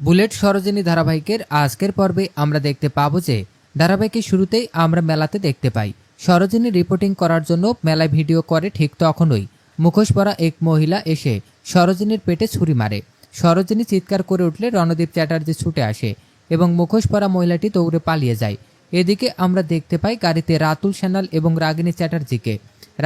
Bullet Sarojini ধারাবাহিকের আজকের পর্বে আমরা দেখতে পাবো যে ধারাবাহিকের শুরুতেই আমরা মেলাতে দেখতে পাই। সরোজিনী রিপোর্টিং করার জন্য মেলায় ভিডিও করে ঠিক তখনই মুখোশ পরা এক মহিলা এসে সরোজিনীর পেটে ছুরি মারে। সরোজিনী চিৎকার করে উঠলে রণদীপ চ্যাটার্জি ছুটে আসে এবং মুখোশ পরা মহিলাটি দৌড়ে পালিয়ে যায়। এদিকে আমরা দেখতে পাই গাড়িতে রাতুল সান্যাল এবং রাগিনী চ্যাটার্জিকে।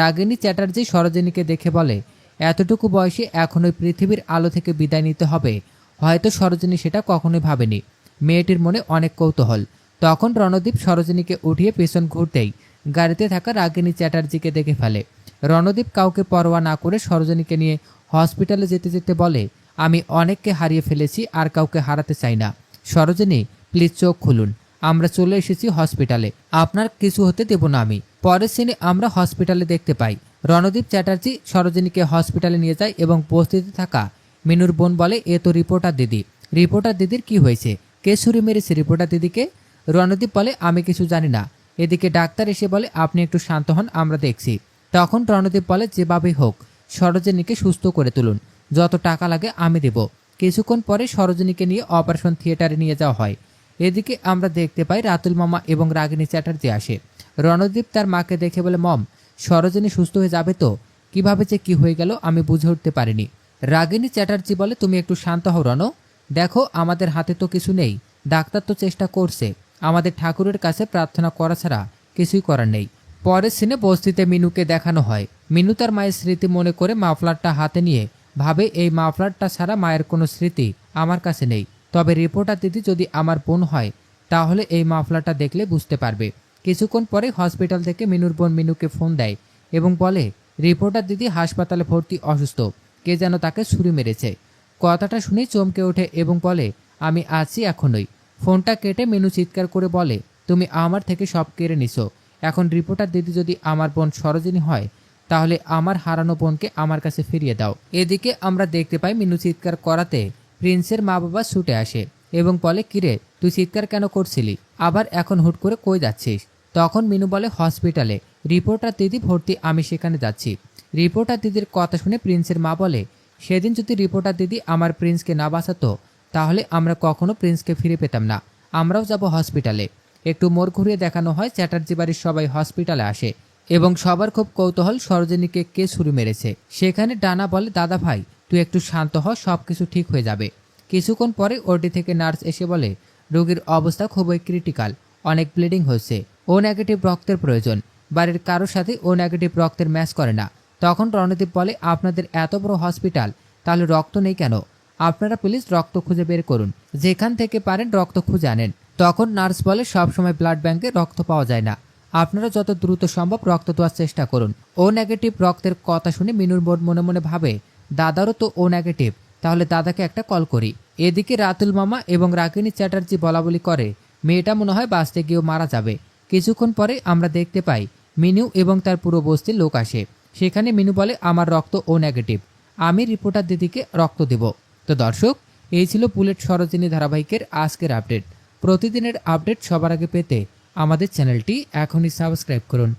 রাগিনী চ্যাটার্জি সরোজিনীকে দেখে বলে, এতটুকু বয়সে এখনই পৃথিবীর আলো থেকে বিদায় নিতে হবে। হয়তো সরোজিনী সেটা কখনোই ভাবেনি। মেয়েটির মনে অনেক কৌতূহল। তখন রণদীপ সরোজিনীকে উঠিয়ে পেছন ঘুরতেই গাড়িতে থাকা রাগিনী চ্যাটার্জিকে দেখে ফেলে। রণদীপ কাউকে পরোয়া না করে সরোজিনীকে নিয়ে হসপিটালে যেতে যেতে বলে, আমি অনেককে হারিয়ে ফেলেছি, আর কাউকে হারাতে চাই না। সরোজিনী, প্লিজ চোখ খুলুন। আমরা চলে এসেছি হসপিটালে। আপনার কিছু হতে দেব না আমি। পরের সিনে আমরা হসপিটালে দেখতে পাই। রণদীপ চ্যাটার্জি সরোজিনীকে হসপিটালে নিয়ে যায় এবং বস্তিতে থাকা মিনুর বোন বলে, এ তো রিপোর্টার দিদি। রিপোর্টার দিদির কি হয়েছে? কে ছুরি মেরেছে রিপোর্টার দিদিকে? রণদীপ বলে, আমি কিছু জানি না। এদিকে ডাক্তার এসে বলে, আপনি একটু শান্ত হন, আমরা দেখছি। তখন রণদীপ বলে, যেভাবেই হোক, সরোজিনীকে সুস্থ করে তুলুন। যত টাকা লাগে আমি দেব। কিছুক্ষণ পরে সরোজিনীকে নিয়ে অপারেশন থিয়েটারে নিয়ে যাওয়া হয়। এদিকে আমরা দেখতে পাই, রাতুল মামা এবং রাগিনী চ্যাটার্জি আসে। রণদীপ তার মাকে দেখে বলে, মম, সরোজিনী সুস্থ হয়ে যাবে তো? কীভাবে যে কি হয়ে গেল আমি বুঝে উঠতে পারিনি। রাগিনী চ্যাটার্জি বলে, তুমি একটু শান্ত হও রণ দেখো, আমাদের হাতে তো কিছু নেই। ডাক্তার তো চেষ্টা করছে। আমাদের ঠাকুরের কাছে প্রার্থনা করা ছাড়া কিছুই করার নেই। পরের সিনে বস্তিতে মিনুকে দেখানো হয়। মিনু তার মায়ের স্মৃতি মনে করে মাফলারটা হাতে নিয়ে ভাবে, এই মাফলারটা ছাড়া মায়ের কোনো স্মৃতি আমার কাছে নেই। তবে রিপোর্টার দিদি যদি আমার বোন হয়, তাহলে এই মাফলারটা দেখলে বুঝতে পারবে। কিছুক্ষণ পরে হসপিটাল থেকে মিনুর বোন মিনুকে ফোন দেয় এবং বলে, রিপোর্টার দিদি হাসপাতালে ভর্তি অসুস্থ। কে যেন তাকে ছুরি মেরেছে। কথাটা শুনেই চমকে ওঠে এবং বলে, আমি আছি এখনই। ফোনটা কেটে মিনু চিৎকার করে বলে, তুমি আমার থেকে সব কেড়ে নিছো। এখন রিপোর্টার দিদি যদি আমার বোন সরোজিনী হয়, তাহলে আমার হারানো বোনকে আমার কাছে ফিরিয়ে দাও। এদিকে আমরা দেখতে পাই মিনু চিৎকার করাতে প্রিন্সের মা বাবা ছুটে আসে এবং বলে, কিরে, তুই চিৎকার কেন করছিলি? আবার এখন হুট করে কই যাচ্ছিস? তখন মিনু বলে, হসপিটালে। রিপোর্টার দিদি ভর্তি, আমি সেখানে যাচ্ছি। রিপোর্টার দিদির কথা শুনে প্রিন্সের মা বলে, সেদিন যদি রিপোর্টার দিদি আমার প্রিন্সকে না বাঁচাতো, তাহলে আমরা কখনো প্রিন্সকে ফিরে পেতাম না। আমরাও যাব হসপিটালে। একটু মোড় ঘুরিয়ে দেখানো হয় চ্যাটার্জি বাড়ির সবাই হসপিটালে আসে এবং সবার খুব কৌতূহল সরোজিনীকে কে ছুরি মেরেছে। সেখানে ডানা বলে, দাদা ভাই, তুই একটু শান্ত হ সব কিছু ঠিক হয়ে যাবে। কিছুক্ষণ পরে ওটি থেকে নার্স এসে বলে, রোগীর অবস্থা খুবই ক্রিটিক্যাল, অনেক ব্লিডিং হয়েছে, ও নেগেটিভ রক্তের প্রয়োজন। বাড়ির কারোর সাথে ও নেগেটিভ রক্তের ম্যাচ করে না। তখন রণদীপ বলে, আপনাদের এত বড় হসপিটাল, তাহলে রক্ত নেই কেন? আপনারা প্লিজ রক্ত খুঁজে বের করুন। যেখান থেকে পারেন রক্ত খুঁজে আনেন। তখন নার্স বলে সবসময় ব্লাড ব্যাংকে রক্ত পাওয়া যায় না। আপনারা যত দ্রুত সম্ভব রক্ত দেওয়ার চেষ্টা করুন। ও নেগেটিভ রক্তের কথা শুনে মিনুর বোন মনে মনে ভাবে, দাদারও তো ও নেগেটিভ তাহলে দাদাকে একটা কল করি। এদিকে রাতুল মামা এবং রাগিনী চ্যাটার্জি বলাবলি করে, মেয়েটা মনে হয় বাঁচতে গিয়েও মারা যাবে। কিছুক্ষণ পরে আমরা দেখতে পাই, মিনু এবং তার পুরো বস্তির লোক আসে। সেখানে মিনু বলে, আমার রক্ত ও নেগেটিভ আমি রিপোর্টার দিদিকে রক্ত দেব। তো দর্শক, এই ছিল পুলেট সরোজিনী ধারাবাহিকের আজকের আপডেট। প্রতিদিনের আপডেট সবার আগে পেতে আমাদের চ্যানেলটি এখনই সাবস্ক্রাইব করুন।